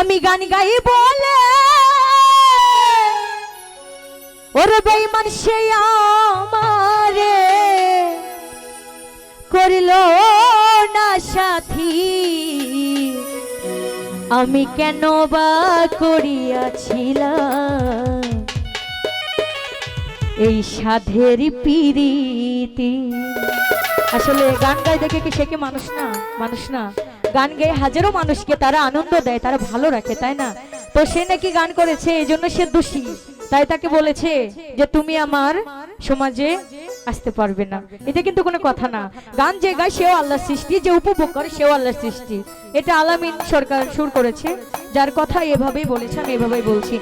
আমি গান গাই বলে। ওরে বেঈমান সে আমারে করল না সাথী। আমি কেন বা করিয়াছিলাম? এই সাধের পিরিতি। আসলে গান গাই দেখে কি সে কি মানুষ না? মানুষ না। গান গেয়ে হাজারো মানুষকে তারা আনন্দ দেয়, তারা ভালো রাখে, তাই না? তো সে নাকি গান করেছে, এই জন্য সে দোষী। তাই তাকে বলেছে যে তুমি আমার সমাজে আসতে পারবে না। এটা কিন্তু কোনো কথা না। গান যে গায়, সেও আল্লাহর সৃষ্টি, যে উপভোগ করে সেও আল্লাহর সৃষ্টি। এটা আলামিন সরকার সুর করেছে, যার কথা এভাবেই বলেছে, আমি এভাবেই বলছি।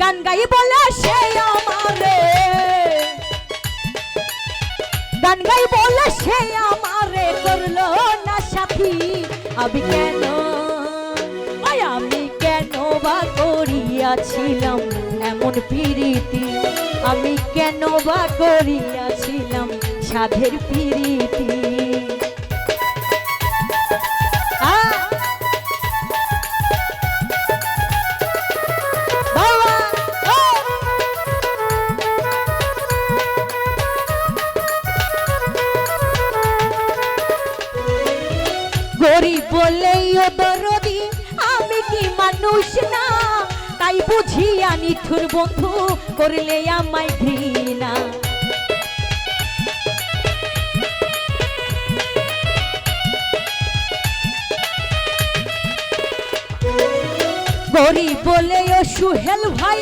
গান গাই বলে সে আমারে। গান গাই বলে সে আমারে আমি কেন? আমি কেন বা করিয়াছিলাম এমন প্রীতি? আমি কেন বা করিয়াছিলাম সাধের প্রীতি? তাই বুঝি বন্ধু করলে আমায় ঘৃণা। গরিব বলে সুহেল ভাই,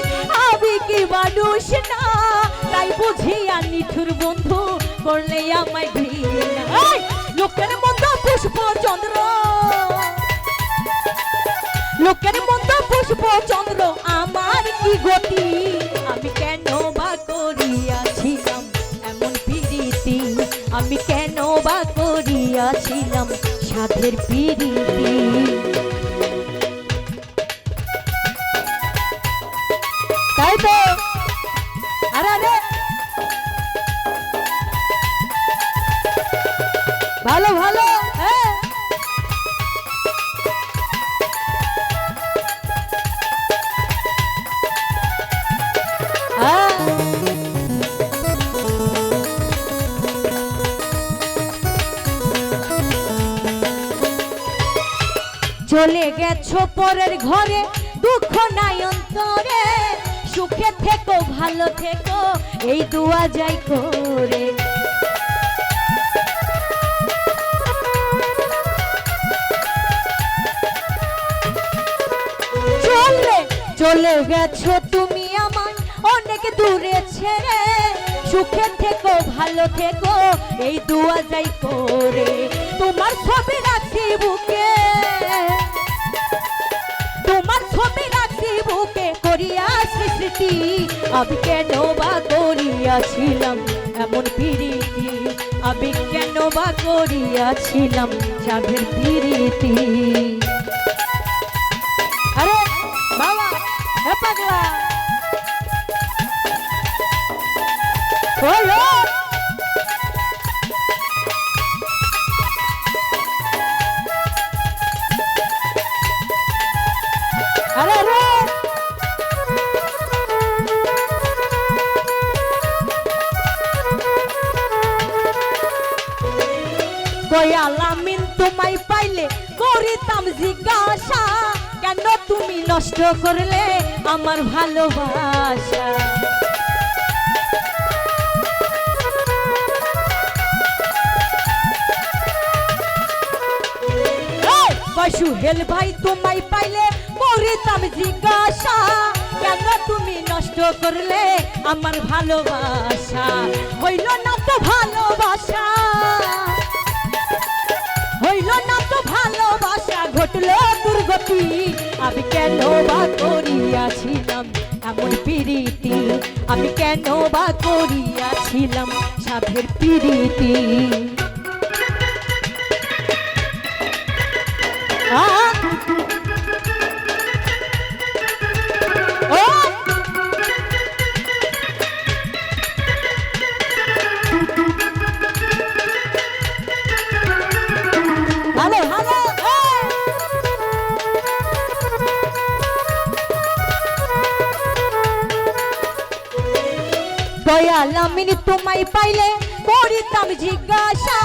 আমি কি মানুষ না? তাই বুঝি আনি ঠুর বন্ধু করলে আমায় ঘৃণা। লোকের মধ্যে আমি কেন বা করিয়াছিলাম সাধের পিড়ি তাই তো? আরে চলে গেছো পরের ঘরে, দুঃখ নাই অন্তরে, সুখে থেকো, ভালো থেকো, এই দুয়া যাই করে। চলে চলে গেছো তুমি আমার অনেক দূরে ছেড়ে, সুখে থেকো, ভালো থেকো, এই দুয়া যাই করে। তোমার ছবি রাখছি বুকে সৃষ্টি আমি কেন বা করিয়াছিলাম? এমন প্রীতি, আমি কেন বা করিয়াছিলাম? সাধের প্রীতি। আরে, বাবা পাগলা। দয়ালামিন তোমায় পাইলে করিতাম জিজ্ঞাসা। কেন তুমি নষ্ট করলে আমার ভালোবাসা? এই, পশু হেল ভাই তোমায় পাইলে করিতাম জিজ্ঞাসা। কেন তুমি নষ্ট করলে আমার ভালোবাসা? হইল না তো ভালোবাসা। ঘটলো দুর্গতি। আমি কেন বা করিয়াছিলাম এমন পিরিতি? আমি কেন বা করিয়াছিলাম সাধের প্রীতি? দয়াল, আমি তোমায় পাইলে করিতাম জিজ্ঞাসা।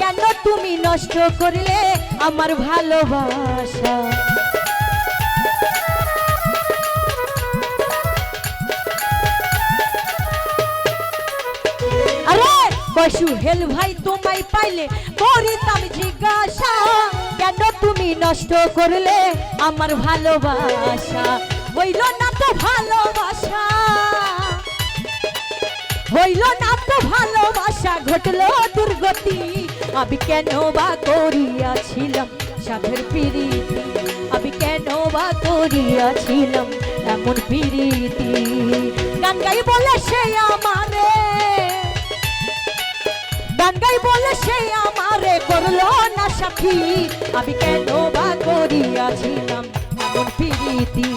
কেন তুমি নষ্ট করলে আমার ভালোবাসা? বসু হেল ভাই, তোমায় পাইলে করিতাম জিজ্ঞাসা। কেন তুমি নষ্ট করলে আমার ভালোবাসা? হইল না তো ভালোবাসা। হইল না তো ভালোবাসা, ঘটলো দুর্গতি। আমি কেন বা করিয়াছিলাম সাধের পিরিতি? আমি কেন বা করিয়াছিলাম এমন পিরিতি? গান গাই বলে সে আমারে গান বলে সে আমারে করল না সাথী আমি কেন বা করিয়াছিলাম এমন পিরিতি?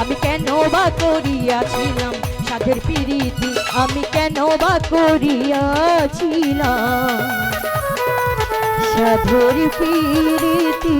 আমি কেন বা করিয়াছিলাম সাধের পিরিতি আমি কেন বা করিয়াছিলাম? সাধুর পিরিতি